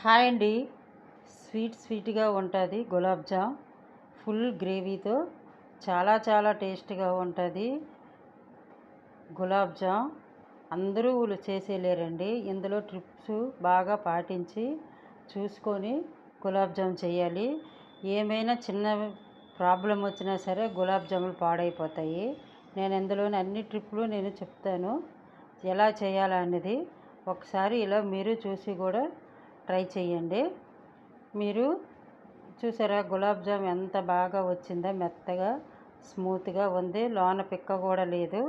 Hi అండి. Sweet స్వీట్గా ఉంటుంది. గులాబ్ జామ్. ఫుల్ గ్రేవీతో చాలా చాలా టేస్ట్గా ఉంటుంది. గులాబ్ జామ్. అందరూ చేసేయలేరండి ఇందులో ట్రిప్స్ బాగా పాటించి చూసుకొని గులాబ్ జామ్ చేయాలి. ఏమైనా చిన్న ప్రాబ్లం వచ్చినా సరే గులాబ్ జాములు పాడైపోతాయి. నేను ఇందులోని అన్ని ట్రిప్లు నేను చెప్తాను. ఎలా చేయాలనేది ఒకసారి ఇలా మీరు చూసి కూడా ట్రై చేయండి మీరు చూసారా గులాబ్ జామ్ ఎంత బాగా వచ్చిందో మెత్తగా స్మూత్గా ఉంది. లోన పిక్క కూడా లేదు.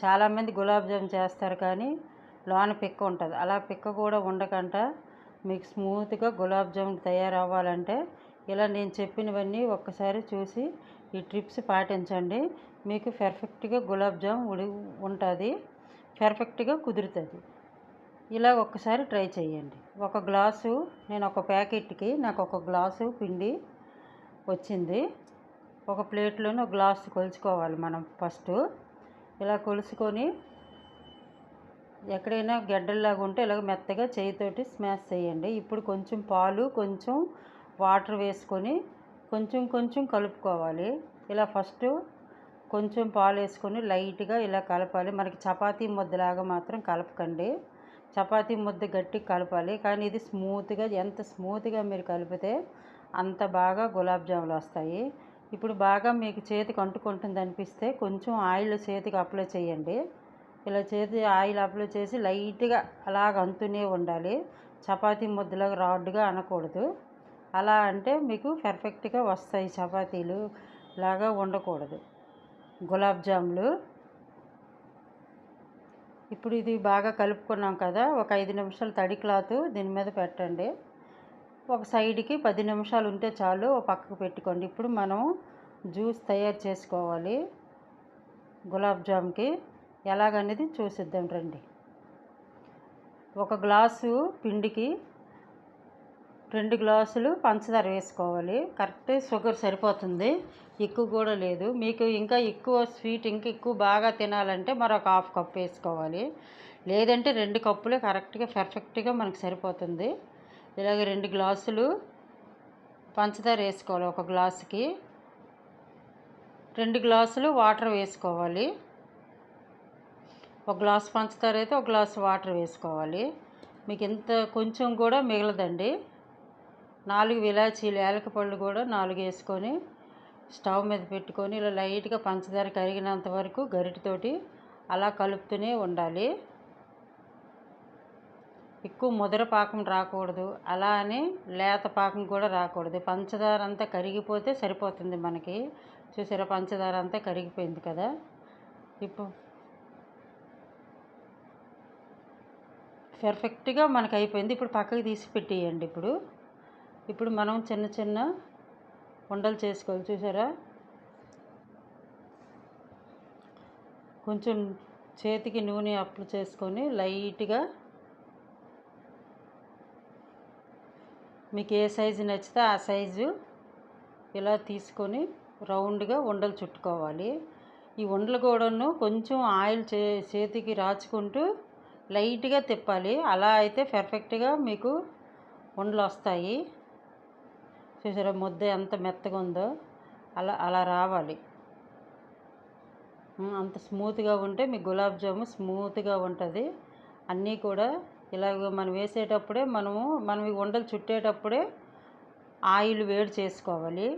చాలామంది గులాబ్ జామ్ చేస్తారు కానీ లోన పిక్క ఉంటుంది. అలా పిక్క కూడా ఉండకుండా మీకు స్మూత్గా గులాబ్ జామ్ తయారవ్వాలంటే ఇలా నేను చెప్పినవన్నీ ఒక్కసారి చూసి ఈ ట్రిప్స్ పాటించండి. మీకు పర్ఫెక్ట్గా గులాబ్ జామ్ ఉడి ఉంటుంది. పర్ఫెక్ట్గా కుదురుతుంది. ఇలా ఒక్కసారి ట్రై చేయండి ఒక గ్లాసు నేను ఒక ప్యాకెట్కి నాకు ఒక గ్లాసు పిండి వచ్చింది. ఒక ప్లేట్లోనే ఒక గ్లాసు కొలుచుకోవాలి మనం ఫస్ట్. ఇలా కొలుసుకొని ఎక్కడైనా గడ్డల్లాగా ఉంటే ఇలాగ మెత్తగా చేయితోటి స్మాష్ చేయండి. ఇప్పుడు కొంచెం పాలు కొంచెం వాటర్ వేసుకొని కొంచెం కొంచెం కలుపుకోవాలి. ఇలా ఫస్ట్ కొంచెం పాలు వేసుకొని లైట్గా ఇలా కలపాలి. మనకి చపాతీ ముద్దలాగా మాత్రం కలపకండి. చపాతీ ముద్ద గట్టి కలపాలి. కానీ ఇది స్మూత్గా ఎంత స్మూత్గా మీరు కలిపితే అంత బాగా గులాబ్ జాములు వస్తాయి. ఇప్పుడు బాగా మీకు చేతికి అంటుకుంటుంది అనిపిస్తే కొంచెం ఆయిల్ చేతికి అప్లై చేయండి. ఇలా చేతి ఆయిల్ అప్లై చేసి లైట్గా అలాగ అంతూనే ఉండాలి. చపాతీ ముద్దలో రాడ్గా అనకూడదు. అలా అంటే మీకు పర్ఫెక్ట్గా వస్తాయి చపాతీలు. లాగా ఉండకూడదు. గులాబ్ జాములు ఇప్పుడు ఇది బాగా కలుపుకున్నాం కదా ఒక ఐదు నిమిషాలు తడి క్లాత్ దీని మీద పెట్టండి. ఒక సైడ్కి పది నిమిషాలు ఉంటే చాలు ఒక పక్కకు పెట్టుకోండి. ఇప్పుడు మనం జ్యూస్ తయారు చేసుకోవాలి గులాబ్ జామ్కి. ఎలాగనేది చూసిద్దాం రండి. ఒక గ్లాసు పిండికి రెండు గ్లాసులు పంచదార వేసుకోవాలి. కరెక్ట్ షుగర్ సరిపోతుంది. ఎక్కువ కూడా లేదు. మీకు ఇంకా ఎక్కువ స్వీట్ ఇంకా ఎక్కువ బాగా తినాలంటే మరొక హాఫ్ కప్ వేసుకోవాలి. లేదంటే రెండు కప్పులే కరెక్ట్గా పర్ఫెక్ట్గా మనకు సరిపోతుంది. ఇలాగ రెండు గ్లాసులు పంచదార వేసుకోవాలి ఒక గ్లాసుకి. రెండు గ్లాసులు వాటర్ వేసుకోవాలి. ఒక గ్లాస్ పంచదార అయితే ఒక గ్లాసు వాటర్ వేసుకోవాలి. మీకు ఇంత కొంచెం కూడా మిగలదండి. నాలుగు ఇలాచీలు ఏలకపళ్ళు కూడా నాలుగు వేసుకొని స్టవ్ మీద పెట్టుకొని ఇలా లైట్గా పంచదార కరిగినంత వరకు గరిటితోటి అలా కలుపుతూనే ఉండాలి. ఎక్కువ ముదర పాకం రాకూడదు. అలా అని లేత పాకం కూడా రాకూడదు. పంచదార అంతా కరిగిపోతే సరిపోతుంది మనకి. చూసారా? పంచదార అంతా కరిగిపోయింది కదా? ఇప్పుడు పర్ఫెక్ట్గా మనకు అయిపోయింది ఇప్పుడు పక్కకి తీసి పెట్టేయండి ఇప్పుడు. ఇప్పుడు మనం చిన్న చిన్న ఉండలు చేసుకోవాలి. చూసారా? కొంచెం చేతికి నూనె అప్లు చేసుకొని లైట్గా మీకు ఏ సైజు నచ్చితే ఆ సైజు ఇలా తీసుకొని రౌండ్గా ఉండలు చుట్టుకోవాలి. ఈ ఉండలు కూడాను కొంచెం ఆయిల్ చే చేతికి రాచుకుంటూ లైట్గా తిప్పాలి. అలా అయితే పర్ఫెక్ట్గా మీకు ఉండలు వస్తాయి. చూసారా ముద్ద ఎంత మెత్తగా ఉందో? అలా అలా రావాలి. అంత స్మూత్గా ఉంటే మీ గులాబ్ జాము స్మూత్గా ఉంటుంది. అన్నీ కూడా ఇలాగ మనం వేసేటప్పుడే మనము మనం ఈ ఉండలు చుట్టేటప్పుడే ఆయిల్ వేడి చేసుకోవాలి.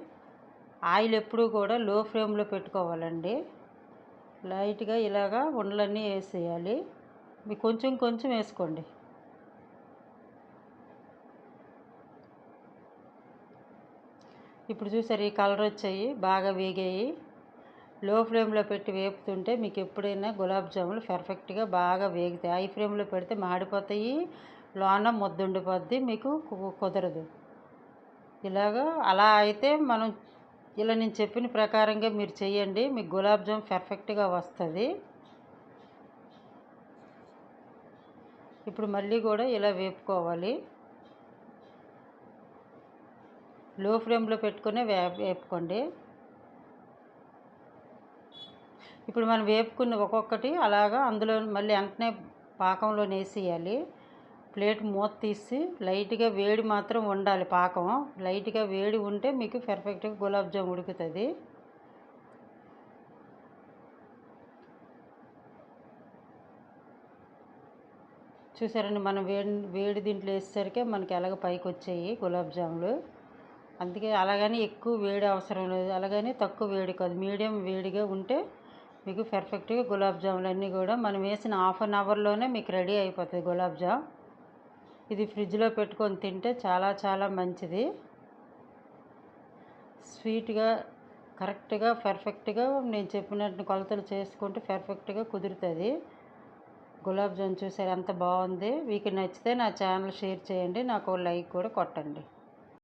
ఆయిల్ ఎప్పుడూ కూడా లో ఫ్లేమ్లో పెట్టుకోవాలండి. లైట్గా ఇలాగా ఉండలన్నీ వేసేయాలి. మీకు కొంచెం కొంచెం వేసుకోండి. ఇప్పుడు చూసారు ఈ కలర్ వచ్చాయి బాగా వేగాయి. లో ఫ్లేమ్లో పెట్టి వేపుతుంటే మీకు ఎప్పుడైనా గులాబ్ జాములు పర్ఫెక్ట్గా బాగా వేగుతాయి. హై ఫ్లేమ్లో పెడితే మాడిపోతాయి లోన ముద్దుండిపోద్ది మీకు కుదరదు. ఇలాగా అలా అయితే మనం ఇలా నేను చెప్పిన ప్రకారంగా మీరు చేయండి మీకు గులాబ్ జామ్ పర్ఫెక్ట్గా వస్తుంది. ఇప్పుడు మళ్ళీ కూడా ఇలా వేపుకోవాలి. లో ఫ్లేమ్లో పెట్టుకునే వే వేపుకోండి. ఇప్పుడు మనం వేపుకున్న ఒక్కొక్కటి అలాగా అందులో మళ్ళీ వెంటనే పాకంలో వేసేయాలి ప్లేట్ మూత తీసి లైట్గా వేడి మాత్రం ఉండాలి పాకం. లైట్గా వేడి ఉంటే మీకు పెర్ఫెక్ట్గా గులాబ్ జామ్ ఉడుకుతుంది. చూసారండి మనం వేడి వేడి దీంట్లో వేసేసరికి మనకి ఎలాగ పైకి వచ్చాయి గులాబ్ జాములు. అందుకే అలాగని ఎక్కువ వేడి అవసరం లేదు. అలాగని తక్కువ వేడి కాదు. మీడియం వేడిగా ఉంటే మీకు పర్ఫెక్ట్గా గులాబ్ జాములు అన్నీ కూడా మనం వేసిన హాఫ్ అన్ అవర్లోనే మీకు రెడీ అయిపోతుంది గులాబ్ జామ్. ఇది ఫ్రిడ్జ్లో పెట్టుకొని తింటే చాలా చాలా మంచిది. స్వీట్గా కరెక్ట్గా పర్ఫెక్ట్గా నేను చెప్పినట్టు కొలతలు చేసుకుంటే పర్ఫెక్ట్గా కుదురుతుంది. గులాబ్ జామ్ చూసారు ఎంత బాగుంది? మీకు నచ్చితే నా ఛానల్ షేర్ చేయండి. నాకు లైక్ కూడా కొట్టండి.